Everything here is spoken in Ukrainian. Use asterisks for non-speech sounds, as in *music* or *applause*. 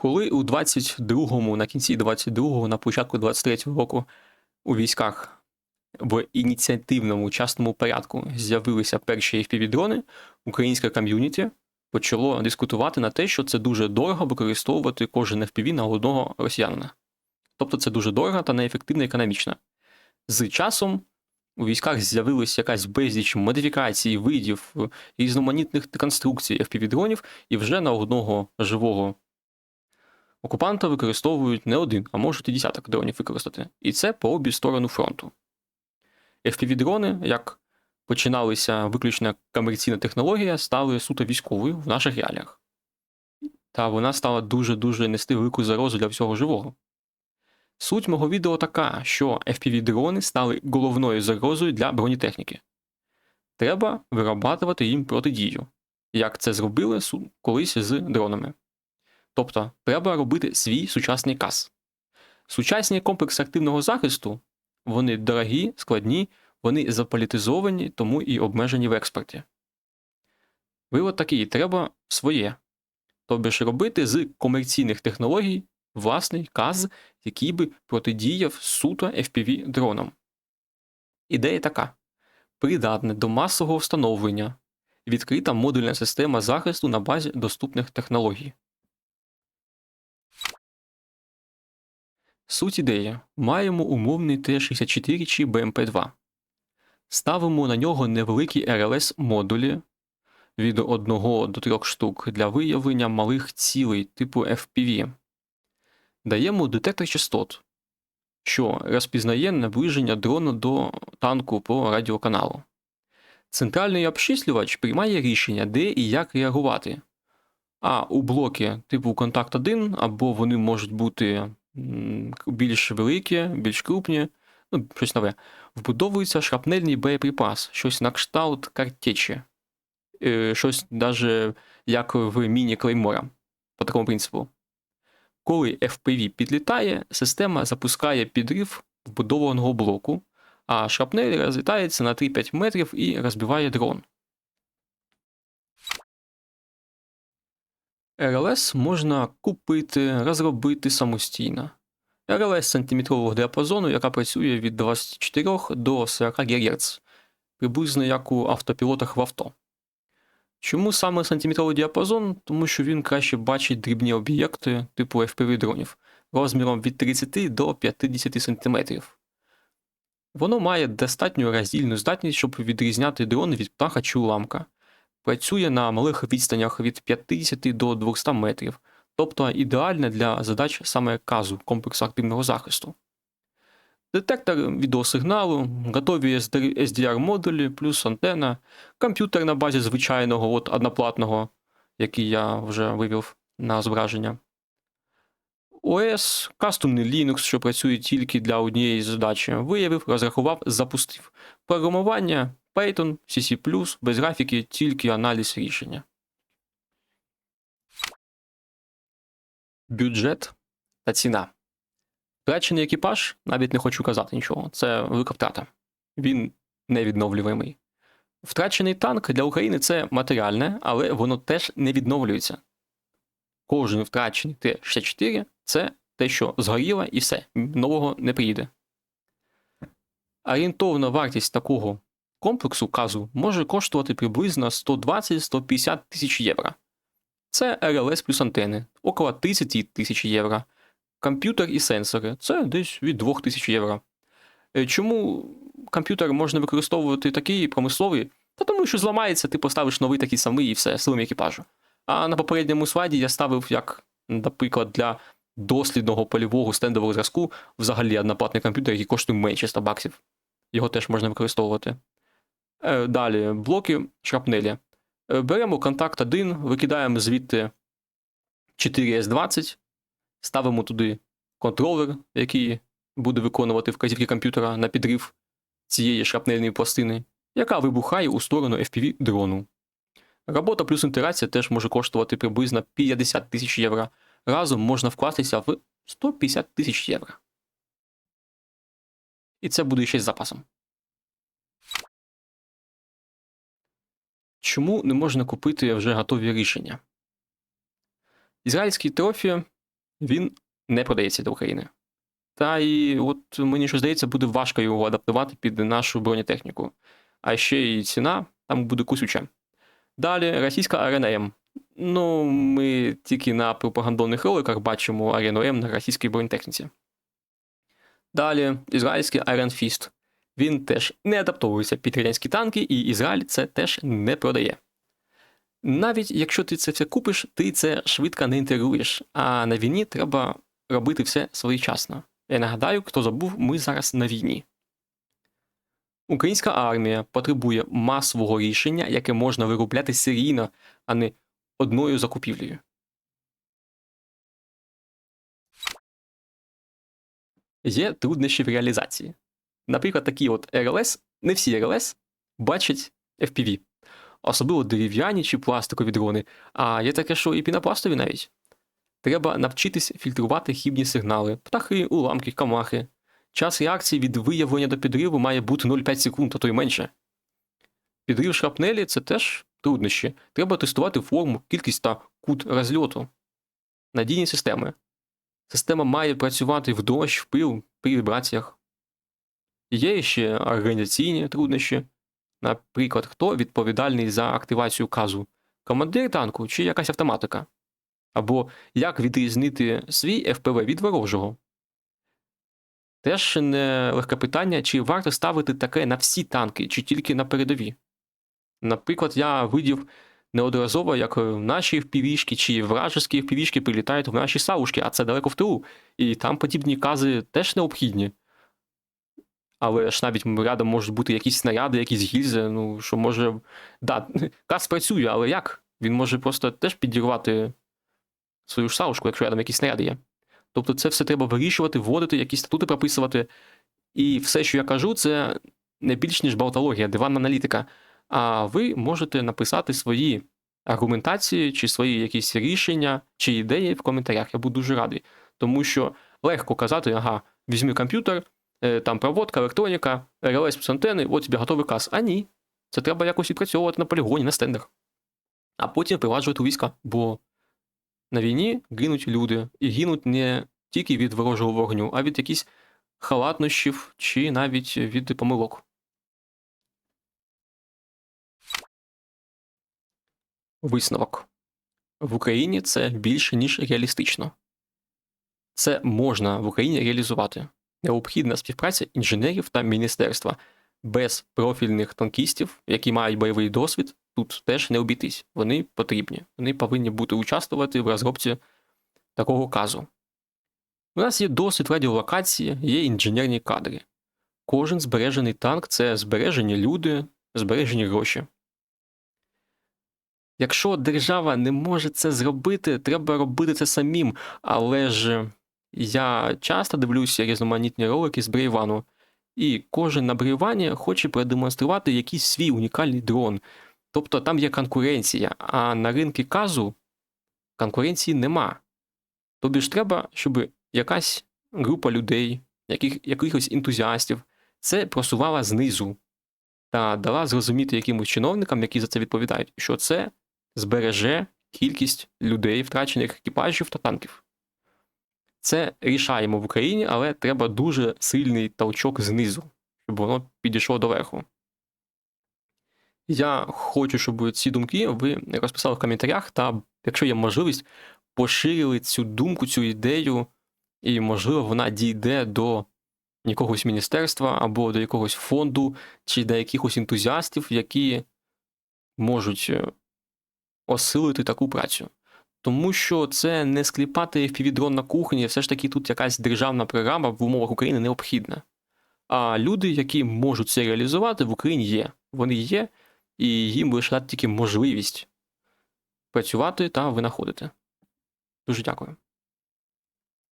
Коли у 22-му, на кінці 22-го, на початку 23-го року у військах в ініціативному частному порядку з'явилися перші FPV-дрони, українське ком'юніті почало дискутувати на те, що це дуже дорого використовувати кожен FPV на одного росіянина. Тобто це дуже дорого та неефективно економічно. З часом у військах з'явилася якась безліч модифікацій, видів, різноманітних конструкцій FPV-дронів, і вже на одного живого окупанта використовують не один, а можуть і десяток дронів використати. І це по обі сторони фронту. FPV-дрони, як починалися виключно комерційна технологія, стали суто військовою в наших реаліях. Та вона стала дуже-дуже нести велику загрозу для всього живого. Суть мого відео така, що FPV-дрони стали головною загрозою для бронетехніки. Треба вирабатувати їм протидію, як це зробили колись з дронами. Тобто, треба робити свій сучасний каз. Сучасні комплекси активного захисту вони дорогі, складні, вони заполітизовані, тому і обмежені в експорті. Вивод такий, треба своє. Тобто ж робити з комерційних технологій власний каз, який би протидіяв суто FPV дронам. Ідея така: придатне до масового встановлення, відкрита модульна система захисту на базі доступних технологій. Суть ідеї. Маємо умовний Т-64 чи БМП-2. Ставимо на нього невеликі РЛС-модулі від 1 до 3 штук для виявлення малих цілей типу FPV. Даємо детектор частот, що розпізнає наближення дрону до танку по радіоканалу. Центральний обчислювач приймає рішення, де і як реагувати. А у блоки типу контакт 1 або вони можуть бути більш великі, більш крупні, ну, щось нове, вбудовується шрапнельний боєприпас, щось на кшталт картечі, Е, щось навіть як в міні-клеймора, по такому принципу. Коли FPV підлітає, система запускає підрив вбудованого блоку, а шрапнель розлітається на 3-5 метрів і розбиває дрон. РЛС можна купити, розробити самостійно. РЛС сантиметрового діапазону, яка працює від 24 до 40 ГГц, приблизно як у автопілотах в авто. Чому саме сантиметровий діапазон? Тому що він краще бачить дрібні об'єкти типу FPV-дронів розміром від 30 до 50 см. Воно має достатню роздільну здатність, щоб відрізняти дрони від птаха чи уламка. Працює на малих відстанях від 50 до 200 метрів, тобто ідеальне для задач саме казу комплексу активного захисту. Детектор відеосигналу, готові SDR-модулі, плюс антена, комп'ютер на базі звичайного от одноплатного, який я вже вивів на зображення. ОС, кастомний Linux, що працює тільки для однієї задачі, виявив, розрахував, запустив. Програмування Python, CC+, без графіки, тільки аналіз рішення. Бюджет та ціна. Втрачений екіпаж, навіть не хочу казати нічого, це велика втрата. Він невідновлюємий. Втрачений танк для України це матеріальне, але воно теж не відновлюється. Кожен втрачений Т-64 це те, що згоріло, і все, нового не приїде. Орієнтовна вартість такого комплексу казу може коштувати приблизно 120-150 тисяч євро. Це РЛС плюс антени, около 30 тисяч євро. Комп'ютер і сенсори це десь від 2000 євро. Е, Чому комп'ютер можна використовувати такий промисловий? Та тому що зламається, ти поставиш новий такий самий і все, силами екіпажу. А на попередньому слайді я ставив, як, наприклад, для дослідного польового стендового зразку взагалі одноплатний комп'ютер, який коштує менше 100 баксів. Його теж можна використовувати. Е, Далі, блоки шрапнелі. Е, Беремо контакт 1, викидаємо звідти 4S20, ставимо туди контролер, який буде виконувати вказівки комп'ютера на підрив цієї шрапнельної пластини, яка вибухає у сторону FPV дрону. Робота плюс інтерація теж може коштувати приблизно 50 тисяч євро. Разом можна вкластися в 150 тисяч євро. І це буде ще з запасом. Чому не можна купити вже готові рішення? Ізраїльський трофі він не продається до України. Та і от мені що здається, буде важко його адаптувати під нашу бронетехніку. А ще і ціна там буде кусюча. Далі російська арена М. Ну, ми тільки на пропагандонних роликах бачимо арену М на російській бронетехніці. Далі ізраїльський Iron Fist. Він теж не адаптовується під радянські танки, і Ізраїль це теж не продає. Навіть якщо ти це все купиш, ти це швидко не інтегруєш, а на війні треба робити все своєчасно. Я нагадаю, хто забув, ми зараз на війні. Українська армія потребує масового рішення, яке можна виробляти серійно, а не одною закупівлею. Є труднощі в реалізації. Наприклад, такі от РЛС, не всі РЛС бачать FPV, особливо дерев'яні чи пластикові дрони, а є таке, що і пінопластові навіть. Треба навчитись фільтрувати хібні сигнали, птахи, уламки, камахи. Час реакції від виявлення до підриву має бути 0,5 секунд, а то й менше. Підрив шрапнелі це теж труднощі. Треба тестувати форму, кількість та кут розльоту. Надійні системи. Система має працювати в дощ, в пил, при вібраціях. Є ще організаційні труднощі. Наприклад, хто відповідальний за активацію казу? Командир танку чи якась автоматика? Або як відрізнити свій ФПВ від ворожого? Теж не легке питання, чи варто ставити таке на всі танки, чи тільки на передові. Наприклад, я видів неодноразово, як наші впівішки чи вражеські впівішки прилітають в наші саушки, а це далеко в тилу, і там подібні кази теж необхідні. Але ж навіть рядом можуть бути якісь снаряди, якісь гільзи, ну що може. Да, *laughs* каз працює, але як? Він може просто теж підірвати свою ж саушку, якщо рядом якісь снаряди є. Тобто це все треба вирішувати, вводити, якісь статути прописувати. І все, що я кажу, це не більш ніж балтологія, диванна аналітика. А ви можете написати свої аргументації, чи свої якісь рішення, чи ідеї в коментарях. Я буду дуже радий. Тому що легко казати, ага, візьми комп'ютер, там проводка, електроніка, РЛС плюс антени, от тобі готовий каз. А ні. Це треба якось відпрацьовувати на полігоні, на стендах. А потім впроваджувати у війська, бо на війні гинуть люди, і гинуть не тільки від ворожого вогню, а від якихось халатнощів чи навіть від помилок. Висновок. В Україні це більше, ніж реалістично. Це можна в Україні реалізувати. Необхідна співпраця інженерів та міністерства. Без профільних танкістів, які мають бойовий досвід, тут теж не обійтись. Вони потрібні. Вони повинні бути участвувати в розробці такого казу. У нас є досвід радіолокації, є інженерні кадри. Кожен збережений танк це збережені люди, збережені гроші. Якщо держава не може це зробити, треба робити це самим. Але ж я часто дивлюся різноманітні ролики з Брейвану, і кожен на Брейвані хоче продемонструвати якийсь свій унікальний дрон. Тобто там є конкуренція, а на ринку казу конкуренції нема. Тобі ж треба, щоб якась група людей, яких, якихось ентузіастів, це просувала знизу та дала зрозуміти якимось чиновникам, які за це відповідають, що це збереже кількість людей, втрачених екіпажів та танків. Це рішаємо в Україні, але треба дуже сильний толчок знизу, щоб воно підійшло до верху. Я хочу, щоб ці думки ви розписали в коментарях, та, якщо є можливість, поширили цю думку, цю ідею, і, можливо, вона дійде до якогось міністерства або до якогось фонду, чи до якихось ентузіастів, які можуть осилити таку працю. Тому що це не скліпати FPV-дрон на все ж таки тут якась державна програма в умовах України необхідна. А люди, які можуть це реалізувати, в Україні є. Вони є, і їм лише дати тільки можливість працювати та винаходити. Дуже дякую.